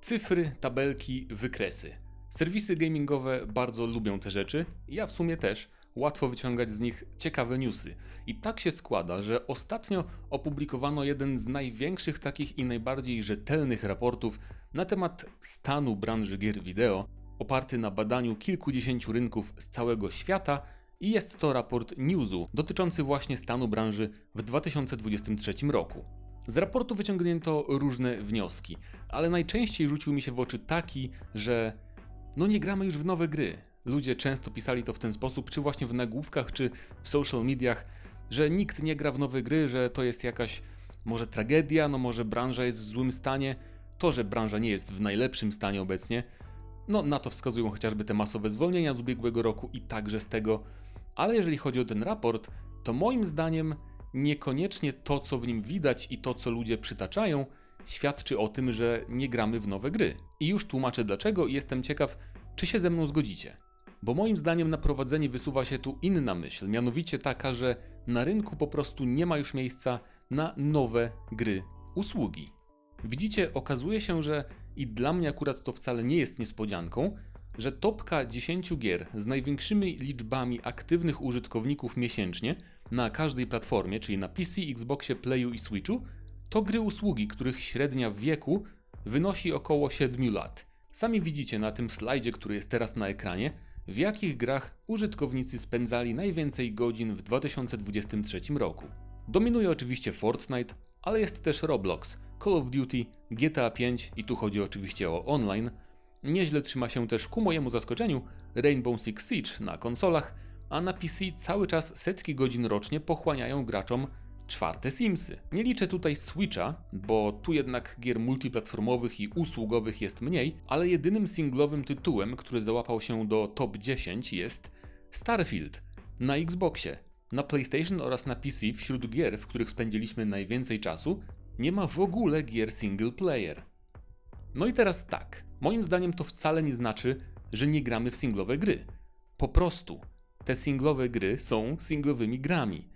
Cyfry, tabelki, wykresy. Serwisy gamingowe bardzo lubią te rzeczy, ja w sumie też. Łatwo wyciągać z nich ciekawe newsy. I tak się składa, że ostatnio opublikowano jeden z największych takich i najbardziej rzetelnych raportów na temat stanu branży gier wideo, oparty na badaniu kilkudziesięciu rynków z całego świata i jest to raport Newsu dotyczący właśnie stanu branży w 2023 roku. Z raportu wyciągnięto różne wnioski, ale najczęściej rzucił mi się w oczy taki, że no nie gramy już w nowe gry. Ludzie często pisali to w ten sposób, czy właśnie w nagłówkach, czy w social mediach, że nikt nie gra w nowe gry, że to jest jakaś może tragedia, no może branża jest w złym stanie. To, że branża nie jest w najlepszym stanie obecnie, no na to wskazują chociażby te masowe zwolnienia z ubiegłego roku i także z tego. Ale jeżeli chodzi o ten raport, to moim zdaniem niekoniecznie to, co w nim widać i to, co ludzie przytaczają, świadczy o tym, że nie gramy w nowe gry. I już tłumaczę dlaczego i jestem ciekaw, czy się ze mną zgodzicie. Bo moim zdaniem na prowadzenie wysuwa się tu inna myśl, mianowicie taka, że na rynku po prostu nie ma już miejsca na nowe gry, usługi. Widzicie, okazuje się, że i dla mnie akurat to wcale nie jest niespodzianką, że topka 10 gier z największymi liczbami aktywnych użytkowników miesięcznie na każdej platformie, czyli na PC, Xboxie, Playu i Switchu, to gry usługi, których średnia wieku wynosi około 7 lat. Sami widzicie na tym slajdzie, który jest teraz na ekranie, w jakich grach użytkownicy spędzali najwięcej godzin w 2023 roku. Dominuje oczywiście Fortnite, ale jest też Roblox, Call of Duty, GTA 5 i tu chodzi oczywiście o online. Nieźle trzyma się też ku mojemu zaskoczeniu Rainbow Six Siege na konsolach, a na PC cały czas setki godzin rocznie pochłaniają graczom czwarte Simsy. Nie liczę tutaj Switcha, bo tu jednak gier multiplatformowych i usługowych jest mniej, ale jedynym singlowym tytułem, który załapał się do top 10 jest Starfield na Xboxie. Na PlayStation oraz na PC wśród gier, w których spędziliśmy najwięcej czasu, nie ma w ogóle gier single player. No i teraz tak, moim zdaniem to wcale nie znaczy, że nie gramy w singlowe gry. Po prostu, te singlowe gry są singlowymi grami.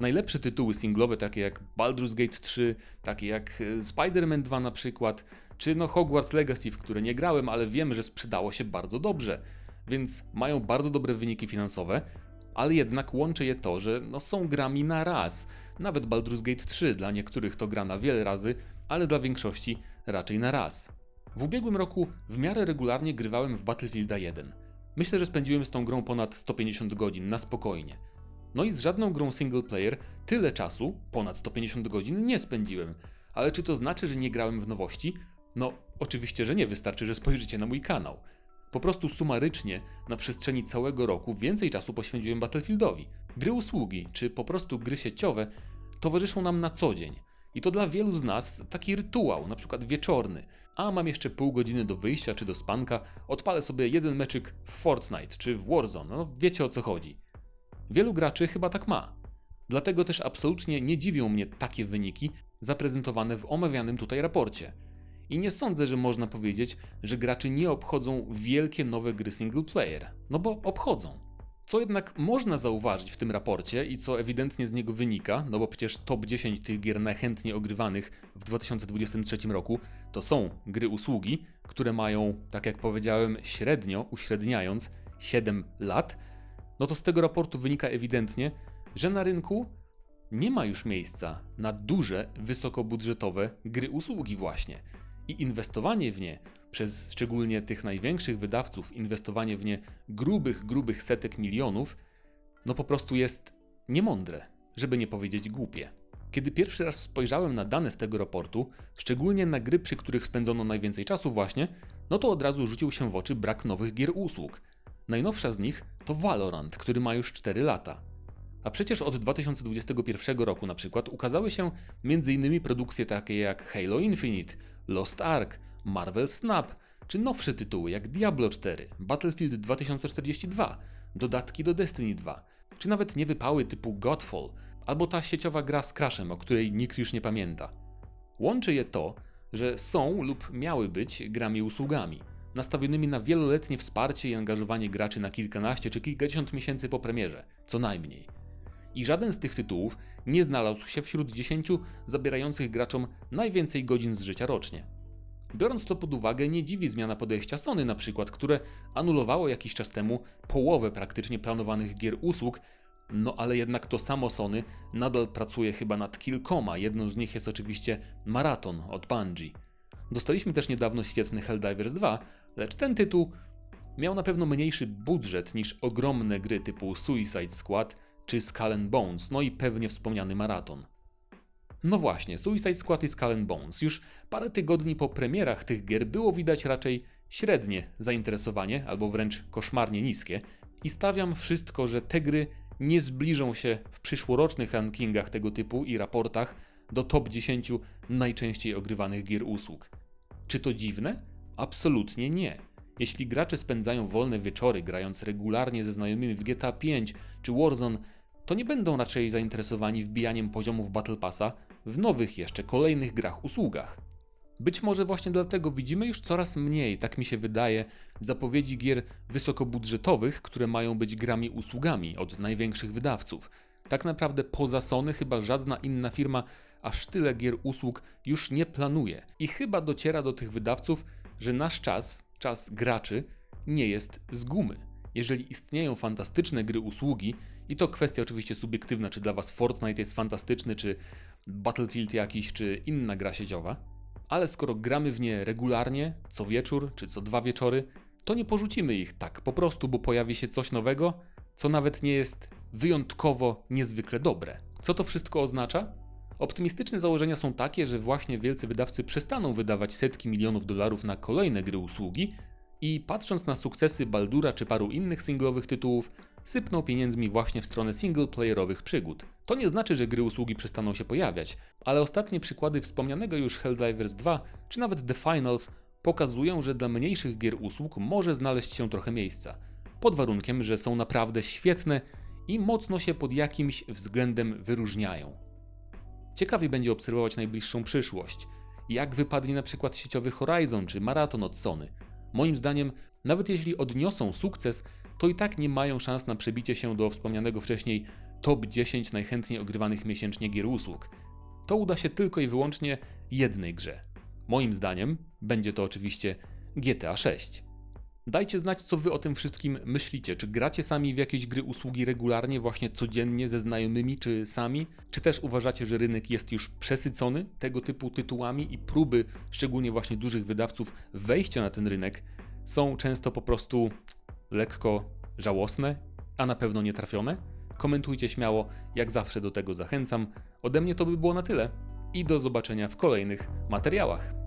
Najlepsze tytuły singlowe, takie jak Baldur's Gate 3, takie jak e, Spider-Man 2 na przykład, czy no Hogwarts Legacy, w które nie grałem, ale wiemy, że sprzedało się bardzo dobrze, więc mają bardzo dobre wyniki finansowe, ale jednak łączy je to, że no są grami na raz. Nawet Baldur's Gate 3 dla niektórych to gra na wiele razy, ale dla większości raczej na raz. W ubiegłym roku w miarę regularnie grywałem w Battlefielda 1. Myślę, że spędziłem z tą grą ponad 150 godzin na spokojnie. No i z żadną grą single player tyle czasu, ponad 150 godzin, nie spędziłem. Ale czy to znaczy, że nie grałem w nowości? No, oczywiście, że nie, wystarczy, że spojrzycie na mój kanał. Po prostu sumarycznie na przestrzeni całego roku więcej czasu poświęciłem Battlefieldowi. Gry usługi, czy po prostu gry sieciowe towarzyszą nam na co dzień. I to dla wielu z nas taki rytuał, na przykład wieczorny. A mam jeszcze pół godziny do wyjścia czy do spanka, odpalę sobie jeden meczyk w Fortnite czy w Warzone, no wiecie o co chodzi. Wielu graczy chyba tak ma. Dlatego też absolutnie nie dziwią mnie takie wyniki zaprezentowane w omawianym tutaj raporcie. I nie sądzę, że można powiedzieć, że graczy nie obchodzą wielkie nowe gry single player. No bo obchodzą. Co jednak można zauważyć w tym raporcie i co ewidentnie z niego wynika, no bo przecież top 10 tych gier najchętniej ogrywanych w 2023 roku to są gry usługi, które mają, tak jak powiedziałem, średnio, uśredniając, 7 lat, no to z tego raportu wynika ewidentnie, że na rynku nie ma już miejsca na duże, wysokobudżetowe gry usługi właśnie. I inwestowanie w nie przez szczególnie tych największych wydawców, inwestowanie w nie grubych, grubych setek milionów, no po prostu jest niemądre, żeby nie powiedzieć głupie. Kiedy pierwszy raz spojrzałem na dane z tego raportu, szczególnie na gry, przy których spędzono najwięcej czasu właśnie, no to od razu rzucił się w oczy brak nowych gier usług. Najnowsza z nich to Valorant, który ma już 4 lata. A przecież od 2021 roku na przykład ukazały się m.in. produkcje takie jak Halo Infinite, Lost Ark, Marvel Snap, czy nowsze tytuły jak Diablo 4, Battlefield 2042, dodatki do Destiny 2, czy nawet niewypały typu Godfall, albo ta sieciowa gra z Crashem, o której nikt już nie pamięta. Łączy je to, że są lub miały być grami usługami – nastawionymi na wieloletnie wsparcie i angażowanie graczy na kilkanaście czy kilkadziesiąt miesięcy po premierze, co najmniej. I żaden z tych tytułów nie znalazł się wśród dziesięciu zabierających graczom najwięcej godzin z życia rocznie. Biorąc to pod uwagę, nie dziwi zmiana podejścia Sony na przykład, które anulowało jakiś czas temu połowę praktycznie planowanych gier usług, no ale jednak to samo Sony nadal pracuje chyba nad kilkoma. Jedną z nich jest oczywiście Marathon od Bungie. Dostaliśmy też niedawno świetny Helldivers 2, lecz ten tytuł miał na pewno mniejszy budżet niż ogromne gry typu Suicide Squad czy Skull and Bones, no i pewnie wspomniany Marathon. No właśnie, Suicide Squad i Skull and Bones. Już parę tygodni po premierach tych gier było widać raczej średnie zainteresowanie, albo wręcz koszmarnie niskie, i stawiam wszystko, że te gry nie zbliżą się w przyszłorocznych rankingach tego typu i raportach do top 10 najczęściej ogrywanych gier usług. Czy to dziwne? Absolutnie nie. Jeśli gracze spędzają wolne wieczory grając regularnie ze znajomymi w GTA V czy Warzone, to nie będą raczej zainteresowani wbijaniem poziomów Battle Passa w nowych jeszcze kolejnych grach usługach. Być może właśnie dlatego widzimy już coraz mniej, tak mi się wydaje, zapowiedzi gier wysokobudżetowych, które mają być grami usługami od największych wydawców. Tak naprawdę poza Sony chyba żadna inna firma aż tyle gier usług już nie planuje. I chyba dociera do tych wydawców, że nasz czas, czas graczy, nie jest z gumy. Jeżeli istnieją fantastyczne gry usługi, i to kwestia oczywiście subiektywna, czy dla Was Fortnite jest fantastyczny, czy Battlefield jakiś, czy inna gra sieciowa, ale skoro gramy w nie regularnie, co wieczór, czy co dwa wieczory, to nie porzucimy ich tak po prostu, bo pojawi się coś nowego, co nawet nie jest wyjątkowo niezwykle dobre. Co to wszystko oznacza? Optymistyczne założenia są takie, że właśnie wielcy wydawcy przestaną wydawać setki milionów dolarów na kolejne gry usługi i patrząc na sukcesy Baldura czy paru innych singlowych tytułów, sypną pieniędzmi właśnie w stronę singleplayerowych przygód. To nie znaczy, że gry usługi przestaną się pojawiać, ale ostatnie przykłady wspomnianego już Helldivers 2 czy nawet The Finals pokazują, że dla mniejszych gier usług może znaleźć się trochę miejsca, pod warunkiem, że są naprawdę świetne i mocno się pod jakimś względem wyróżniają. Ciekawie będzie obserwować najbliższą przyszłość. Jak wypadnie na przykład sieciowy Horizon czy Marathon od Sony. Moim zdaniem, nawet jeśli odniosą sukces, to i tak nie mają szans na przebicie się do wspomnianego wcześniej top 10 najchętniej ogrywanych miesięcznie gier usług. To uda się tylko i wyłącznie jednej grze. Moim zdaniem będzie to oczywiście GTA 6. Dajcie znać, co wy o tym wszystkim myślicie. Czy gracie sami w jakieś gry usługi regularnie, właśnie codziennie ze znajomymi, czy sami? Czy też uważacie, że rynek jest już przesycony tego typu tytułami i próby, szczególnie właśnie dużych wydawców, wejścia na ten rynek są często po prostu lekko żałosne, a na pewno nietrafione? Komentujcie śmiało, jak zawsze do tego zachęcam. Ode mnie to by było na tyle i do zobaczenia w kolejnych materiałach.